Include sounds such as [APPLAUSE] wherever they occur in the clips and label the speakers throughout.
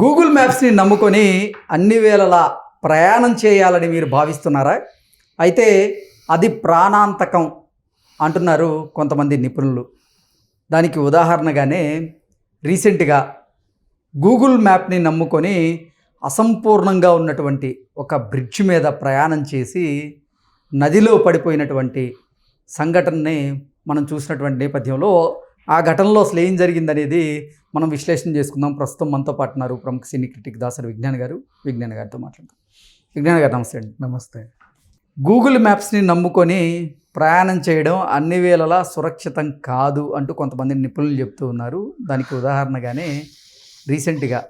Speaker 1: Google మ్యాప్స్ని నమ్ముకొని అన్ని వేళలా ప్రయాణం చేయాలని మీరు భావిస్తున్నారా? అయితే అది ప్రాణాంతకం అంటున్నారు కొంతమంది నిపుణులు. దానికి ఉదాహరణగానే రీసెంట్గా గూగుల్ మ్యాప్ని నమ్ముకొని అసంపూర్ణంగా ఉన్నటువంటి ఒక బ్రిడ్జ్ మీద ప్రయాణం చేసి నదిలో పడిపోయినటువంటి సంఘటనని మనం చూసినటువంటి నేపథ్యంలో ఆ ఘటనలో అసలు ఏం జరిగిందనేది మనం విశ్లేషణ చేసుకుందాం. ప్రస్తుతం మనతో పాటు ఉన్నారు ప్రముఖ సినీ క్రిటిక్ దాసరి విజ్ఞాన్ గారు. విజ్ఞాన్ గారితో మాట్లాడదాం. విజ్ఞాన్ గారు నమస్తే అండి.
Speaker 2: నమస్తే.
Speaker 1: గూగుల్ మ్యాప్స్ని నమ్ముకొని ప్రయాణం చేయడం అన్ని వేళలా సురక్షితం కాదు అంటూ కొంతమంది నిపుణులు చెప్తూ ఉన్నారు. దానికి ఉదాహరణగానే రీసెంట్గా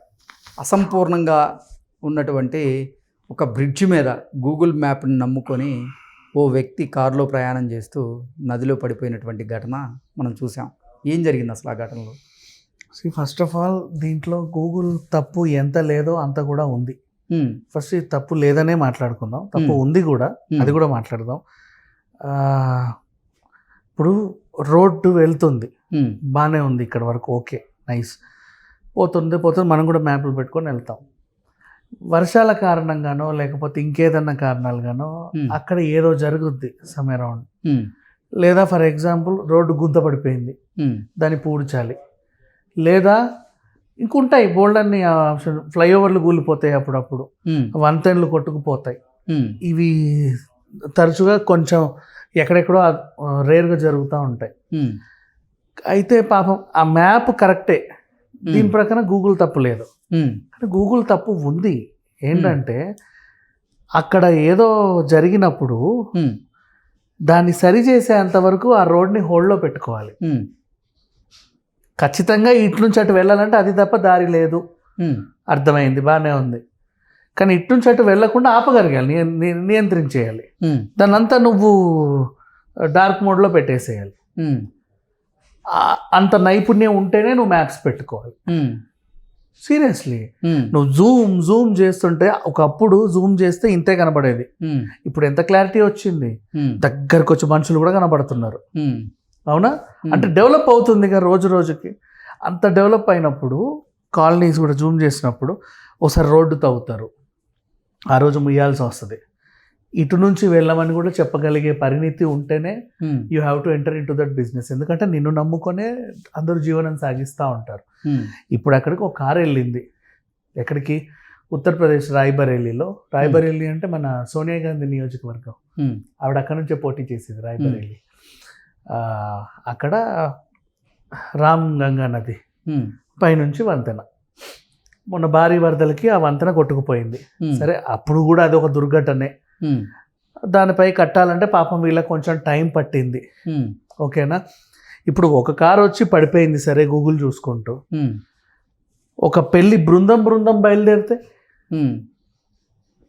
Speaker 1: అసంపూర్ణంగా ఉన్నటువంటి ఒక బ్రిడ్జ్ మీద గూగుల్ మ్యాప్ని నమ్ముకొని ఓ వ్యక్తి కారులో ప్రయాణం చేస్తూ నదిలో పడిపోయినటువంటి ఘటన మనం చూసాం. ఏం జరిగింది అసలు ఆ ఘటనలో?
Speaker 2: సి ఫస్ట్ ఆఫ్ ఆల్ దీంట్లో గూగుల్ తప్పు ఎంత లేదో అంత కూడా ఉంది. ఫస్ట్ తప్పు లేదనే మాట్లాడుకుందాం. తప్పు. ఉంది కూడా అది కూడా మాట్లాడదాం. ఇప్పుడు రోడ్డు వెళ్తుంది. బాగానే ఉంది ఇక్కడ వరకు ఓకే నైస్. పోతుంది పోతుంది మనం కూడా మ్యాప్లు పెట్టుకొని వెళ్తాం. వర్షాల కారణంగానో లేకపోతే ఇంకేదన్నా కారణాలుగానో. అక్కడ ఏదో జరుగుద్ది సమ్ అరౌండ్. లేదా ఫర్ ఎగ్జాంపుల్ రోడ్డు గుంత పడిపోయింది.
Speaker 1: హ్మ్,
Speaker 2: దాన్ని పూడ్చాలి. లేదా ఇంకుంటాయి బోల్డ్ అన్ని ఆప్షన్ ఫ్లైఓవర్లు కూలిపోతాయి అప్పుడప్పుడు.
Speaker 1: హ్మ్,
Speaker 2: వంతెనలు కొట్టుకుపోతాయి.
Speaker 1: హ్మ్,
Speaker 2: ఇవి తరచుగా కొంచెం ఎక్కడెక్కడో రేర్గా జరుగుతూ ఉంటాయి. అయితే పాపం ఆ మ్యాప్ కరెక్టే. దీని ప్రకారం గూగుల్ తప్పు లేదు. కానీ గూగుల్ తప్పు ఉంది. ఏంటంటే అక్కడ ఏదో జరిగినప్పుడు దాన్ని సరి చేసేంత వరకు ఆ రోడ్ని హోల్డ్లో పెట్టుకోవాలి. ఖచ్చితంగా ఇటు నుంచి అటు వెళ్ళాలంటే అది తప్ప దారి లేదు. అర్థమైంది బాగానే ఉంది. కానీ ఇటు నుంచి అటు వెళ్ళకుండా ఆపగలగాలి నియ- నియ- నియంత్రించేయాలి. దాన్ని అంతా నువ్వు డార్క్ మోడ్లో పెట్టేసేయాలి. అంత నైపుణ్యం ఉంటేనే నువ్వు మ్యాప్స్ పెట్టుకోవాలి. సీరియస్లీ. నువ్వు జూమ్ జూమ్ చేస్తుంటే ఒకప్పుడు జూమ్ చేస్తే ఇంతే కనబడేది. ఇప్పుడు ఎంత క్లారిటీ వచ్చింది? దగ్గరకు వచ్చి మనుషులు కూడా కనబడుతున్నారు. అవునా? అంటే డెవలప్ అవుతుంది కదా రోజు రోజుకి. అంత డెవలప్ అయినప్పుడు కాలనీస్ కూడా జూమ్ చేసినప్పుడు ఒకసారి రోడ్డు తవ్వుతారు. ఆ రోజు ముయ్యాల్సి వస్తుంది. ఇటు నుంచి వెళ్ళమని కూడా చెప్పగలిగే పరిణితి ఉంటేనే you have to enter into that business ఎందుకంటే నిన్ను నమ్ముకొనే అందరూ జీవనం సాగిస్తూ ఉంటారు.
Speaker 1: హ్మ్,
Speaker 2: ఇప్పుడు అక్కడికి ఒక కారు వెళ్ళింది. ఎక్కడికి? ఉత్తరప్రదేశ్ రాయ్బరేలీలో. రాయ్బరేలీ అంటే మన సోనియా గాంధీ నియోజకవర్గం.
Speaker 1: హ్మ్,
Speaker 2: ఆవిడ అక్కడ నుంచే పోటీ చేసింది రాయ్బరేలీ. అక్కడ రామ్ గంగా నది
Speaker 1: హ్మ్,
Speaker 2: పైనుంచి వంతెన. మొన్న భారీ వరదలకి ఆ వంతెన కొట్టుకుపోయింది. సరే అప్పుడు కూడా అది ఒక దుర్ఘటనే. దానిపై కట్టాలంటే పాపం వీళ్ళకి కొంచెం టైం పట్టింది. ఓకేనా? ఇప్పుడు ఒక కారు వచ్చి పడిపోయింది సరే గూగుల్ చూసుకుంటూ. ఒక పెళ్ళి బృందం బృందం బయలుదేరితే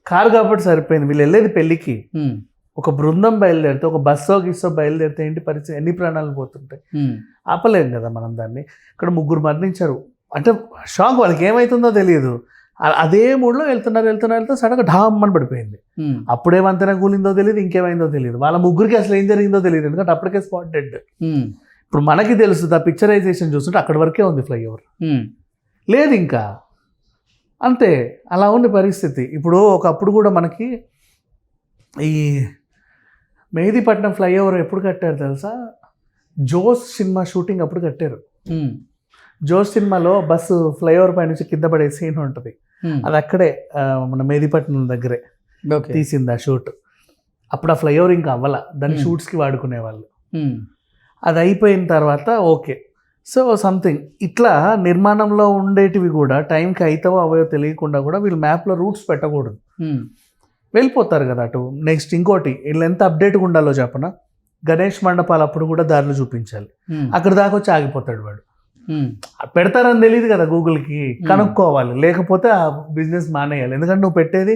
Speaker 2: కారు కాబట్టి సరిపోయింది. వీళ్ళు వెళ్ళేది పెళ్ళికి
Speaker 1: హ్మ్,
Speaker 2: ఒక బృందం బయలుదేరితే ఒక బస్సో గిస్సో బయలుదేరితే ఏంటి పరిస్థితి? ఎన్ని ప్రాణాలు పోతుంటాయి?
Speaker 1: హ్మ్,
Speaker 2: ఆపలేం కదా మనం దాన్ని. ఇక్కడ ముగ్గురు మరణించారు. అంటే షాక్ వాళ్ళకి ఏమవుతుందో తెలియదు. అదే మూడ్లో వెళ్తున్నారు వెళ్తున్నారు వెళ్తే సడన్గా ఢామ్ అని పడిపోయింది.
Speaker 1: హ్మ్,
Speaker 2: అప్పుడే వంతెన కూలిందో తెలియదు ఇంకేమైందో తెలియదు వాళ్ళ ముగ్గురికి అసలు ఏం జరిగిందో తెలియదు ఎందుకంటే అప్పటికే స్పాట్ డెడ్. ఇప్పుడు మనకి తెలుసు ఆ పిక్చరైజేషన్ చూస్తుంటే అక్కడి వరకే ఉంది ఫ్లైఓవర్. లేదు ఇంకా. అంతే అలా ఉంది పరిస్థితి. ఇప్పుడు ఒకప్పుడు కూడా మనకి ఈ మెహదీపట్నం ఫ్లైఓవర్ ఎప్పుడు కట్టారు తెలుసా? జోస్ సినిమా షూటింగ్ అప్పుడు కట్టారు. జోస్ సినిమాలో బస్సు ఫ్లైఓవర్ పై నుంచి కింద పడే సీన్ ఉంటుంది. అది అక్కడే మన మెహదీపట్నం దగ్గరే తీసింది ఆ షూట్. అప్పుడు ఆ ఫ్లైఓవర్ ఇంకా అవ్వాల. దాన్ని
Speaker 1: Hmm.
Speaker 2: షూట్స్కి వాడుకునేవాళ్ళు.
Speaker 1: హ్మ్,
Speaker 2: అది అయిపోయిన తర్వాత ఓకే. సో సంథింగ్ ఇట్లా నిర్మాణంలో ఉండేటివి కూడా టైంకి అవుతావో అవయో తెలియకుండా కూడా వీళ్ళు మ్యాప్లో రూట్స్ పెట్టకూడదు. వెళ్ళిపోతారు కదా అటు. నెక్స్ట్ ఇంకోటి వీళ్ళు ఎంత అప్డేట్గా ఉండాలో చెప్పన? గణేష్ మండపాలు అప్పుడు కూడా దారిలో చూపించాలి. అక్కడ దాకా వచ్చి ఆగిపోతాడు వాడు. పెడతారని తెలియదు కదా గూగుల్కి కనుక్కోవాలి. లేకపోతే ఆ బిజినెస్ మానేయాలి. ఎందుకంటే నువ్వు పెట్టేది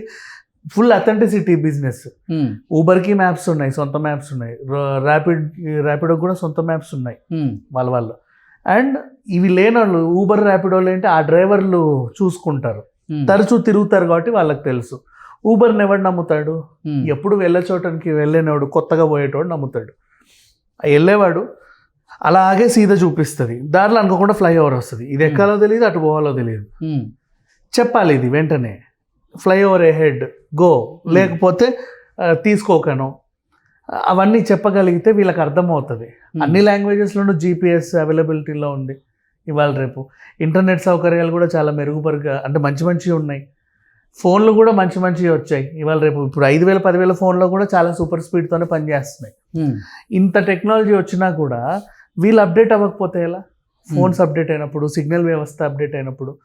Speaker 2: ఫుల్ అథెంటిసిటీ బిజినెస్. ఊబర్కి మ్యాప్స్ ఉన్నాయి సొంత మ్యాప్స్ ఉన్నాయి. ర్యాపిడ్ ర్యాపిడో కూడా సొంత మ్యాప్స్ ఉన్నాయి వాళ్ళ వాళ్ళు. అండ్ ఇవి లేనోళ్ళు ఊబర్ ర్యాపిడోలు ఏంటి ఆ డ్రైవర్లు చూసుకుంటారు. తరచూ తిరుగుతారు కాబట్టి వాళ్ళకి తెలుసు. ఊబర్ని ఎవడు నమ్ముతాడు? ఎప్పుడు వెళ్ళే చోటకి వెళ్ళేనోడు కొత్తగా పోయేటోడు నమ్ముతాడు. వెళ్ళేవాడు అలాగే సీదా చూపిస్తుంది. దారిలో అనుకోకుండా ఫ్లైఓవర్ వస్తుంది. ఇది ఎక్కాలో తెలియదు అటు పోవాలో తెలియదు
Speaker 1: హ్మ్,
Speaker 2: చెప్పాలి ఇది వెంటనే. ఫ్లైఓవర్ హెడ్ గో లేకపోతే తీసుకోకను. అవన్నీ చెప్పగలిగితే వీళ్ళకి అర్థమవుతుంది. అన్ని లాంగ్వేజెస్లోనూ జీపీఎస్ అవైలబిలిటీలో ఉంది. ఇవాళ రేపు. ఇంటర్నెట్ సౌకర్యాలు కూడా చాలా మెరుగుపరుగా అంటే మంచి మంచివి ఉన్నాయి. ఫోన్లు కూడా మంచి మంచివి వచ్చాయి. ఇవాళ రేపు ఇప్పుడు ఐదు వేల పదివేల ఫోన్లో కూడా చాలా సూపర్ స్పీడ్తోనే పనిచేస్తున్నాయి. ఇంత టెక్నాలజీ వచ్చినా కూడా వీళ్ళు అప్డేట్ అవ్వకపోతే ఎలా? ఫోన్స్ అప్డేట్ అయినప్పుడు సిగ్నల్ వ్యవస్థ అప్డేట్ అయినప్పుడు.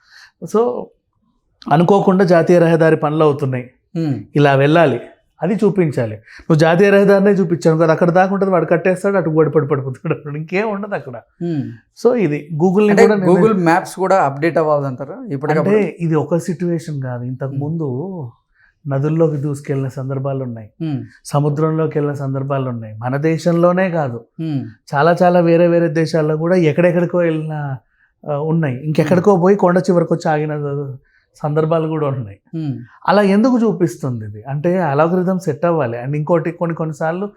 Speaker 2: సో అనుకోకుండా జాతీయ రహదారి పనులు అవుతున్నాయి.
Speaker 1: ఉమ్,
Speaker 2: ఇలా వెళ్ళాలి. అది చూపించాలి. నువ్వు జాతీయ రహదారినే చూపించాను కదా అక్కడ దాకా ఉంటుంది వాడు కట్టేస్తాడు అటు పడి పడి పడిపోతాడు. [LAUGHS] ఇంకేం ఉండదు అక్కడ. సో ఇది
Speaker 1: అంటే
Speaker 2: కూడా నేను-
Speaker 1: గూగుల్ మ్యాప్స్ కూడా అప్డేట్ అవ్వాలంటారా?
Speaker 2: అంటే
Speaker 1: ఇప్పటికప్పుడు
Speaker 2: ఇది ఒక సిచ్యువేషన్ కాదు. ఇంతకు ముందు నదుల్లోకి దూసుకెళ్ళిన సందర్భాలు ఉన్నాయి సముద్రంలోకి వెళ్ళిన సందర్భాలు ఉన్నాయి మన దేశంలోనే కాదు. చాలా చాలా వేరే వేరే దేశాల్లో కూడా ఎక్కడెక్కడికో వెళ్ళిన ఉన్నాయి. ఇంకెక్కడికో పోయి కొండ చివరికి వచ్చి ఆగిన సందర్భాలు కూడా ఉన్నాయి. అలా ఎందుకు చూపిస్తుంది ఇది? అంటే అలాగరిథం సెట్ అవ్వాలి. అండ్ ఇంకోటి కొన్ని కొన్నిసార్లు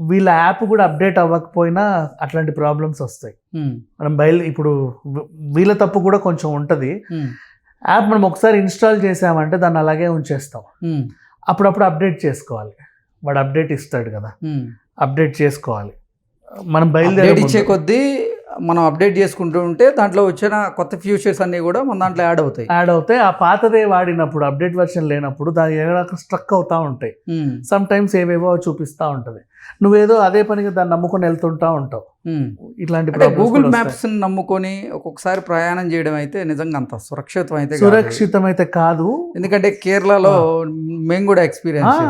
Speaker 2: వీళ్ళ యాప్ కూడా అప్డేట్ అవ్వకపోయినా అట్లాంటి ప్రాబ్లమ్స్ వస్తాయి. మనం బయలు ఇప్పుడు వీళ్ళ తప్పు కూడా కొంచెం ఉంటుంది. యాప్ మనం ఒకసారి ఇన్స్టాల్ చేసామంటే దాన్ని అలాగే ఉంచేస్తాం. అప్పుడప్పుడు అప్డేట్ చేసుకోవాలి. వాడు అప్డేట్ ఇస్తాడు కదా. అప్డేట్ చేసుకోవాలి. మనం బయలుదేరి
Speaker 1: ఇచ్చే కొద్దీ మనం అప్డేట్ చేసుకుంటూ ఉంటే దాంట్లో వచ్చిన కొత్త ఫ్యూచర్స్ అన్నీ కూడా మన దాంట్లో యాడ్ అవుతాయి.
Speaker 2: యాడ్ అవుతాయి. ఆ పాతదే వాడినప్పుడు అప్డేట్ వెర్షన్ లేనప్పుడు దాని ఏదో స్ట్రక్ అవుతా ఉంటాయి. సమ్ టైమ్స్ ఏవేవో చూపిస్తూ ఉంటుంది. నువ్వేదో అదే పనిగా దాన్ని నమ్ముకొని వెళ్తుంటా ఉంటావు. ఇట్లాంటి
Speaker 1: అంటే గూగుల్ మ్యాప్స్ నమ్ముకొని ఒక్కొక్కసారి ప్రయాణం చేయడం అయితే నిజంగా అంత సురక్షితం అయితే. కాదు.
Speaker 2: సురక్షితమైతే కాదు.
Speaker 1: ఎందుకంటే కేరళలో మేము కూడా ఎక్స్పీరియన్స్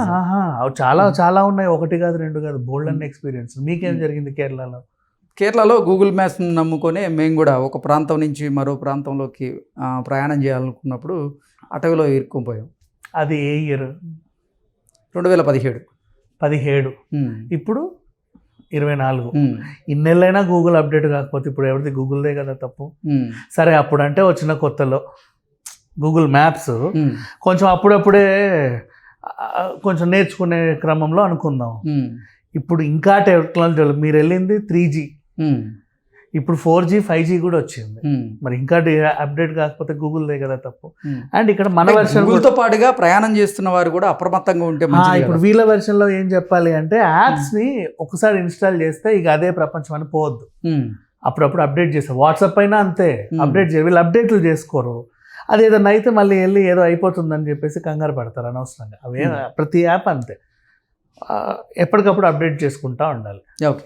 Speaker 2: చాలా చాలా ఉన్నాయి. ఒకటి కాదు రెండు కాదు. బోల్డ్ అన్ని ఎక్స్పీరియన్స్ మీకేం జరిగింది కేరళలో?
Speaker 1: కేరళలో గూగుల్ మ్యాప్స్ నమ్ముకొని మేము కూడా ఒక ప్రాంతం నుంచి మరో ప్రాంతంలోకి ప్రయాణం చేయాలనుకున్నప్పుడు అటవీలో ఇరుక్కుపోయాం.
Speaker 2: అది ఏ ఇయర్
Speaker 1: రెండు వేల పదిహేడు.
Speaker 2: పదిహేడు. ఇప్పుడు ఇరవై నాలుగు. ఇన్నెళ్ళైనా గూగుల్ అప్డేట్ కాకపోతే ఇప్పుడు ఎవరిది? గూగుల్దే కదా తప్పు. సరే అప్పుడంటే వచ్చిన కొత్తలో. Google maps. కొంచెం అప్పుడప్పుడే కొంచెం నేర్చుకునే క్రమంలో అనుకుందాం. ఇప్పుడు ఇంకా టెక్నాలజీ మీరు వెళ్ళింది త్రీ జీ. ఇప్పుడు ఫోర్ జీ ఫైవ్ జీ కూడా వచ్చింది.
Speaker 1: ఉమ్,
Speaker 2: మరి ఇంకా అప్డేట్ కాకపోతే గూగుల్దే కదా తప్పు.
Speaker 1: ఉమ్.
Speaker 2: అండ్ ఇక్కడ మన వెర్షన్
Speaker 1: గూగుల్తో పాటుగా ప్రయాణం చేస్తున్న వారు కూడా అప్రమత్తంగా ఉంటే
Speaker 2: ఇప్పుడు. వీళ్ళ వెర్షన్లో ఏం చెప్పాలి అంటే యాప్స్ని ఒకసారి ఇన్స్టాల్ చేస్తే ఇక అదే ప్రపంచం అని పోవద్దు. అప్పుడప్పుడు అప్డేట్ చేస్తారు వాట్సాప్ అయినా అంతే.
Speaker 1: Hmm.
Speaker 2: అప్డేట్ చేయాలి వీళ్ళు అప్డేట్లు చేసుకోరు. అది ఏదైనా అయితే మళ్ళీ వెళ్ళి ఏదో అయిపోతుందని చెప్పేసి కంగారు పడతారు అనవసరంగా. అవే
Speaker 1: Hmm.
Speaker 2: ప్రతి యాప్ అంతే. ఎప్పటికప్పుడు అప్డేట్ చేసుకుంటా ఉండాలి.
Speaker 1: ఓకే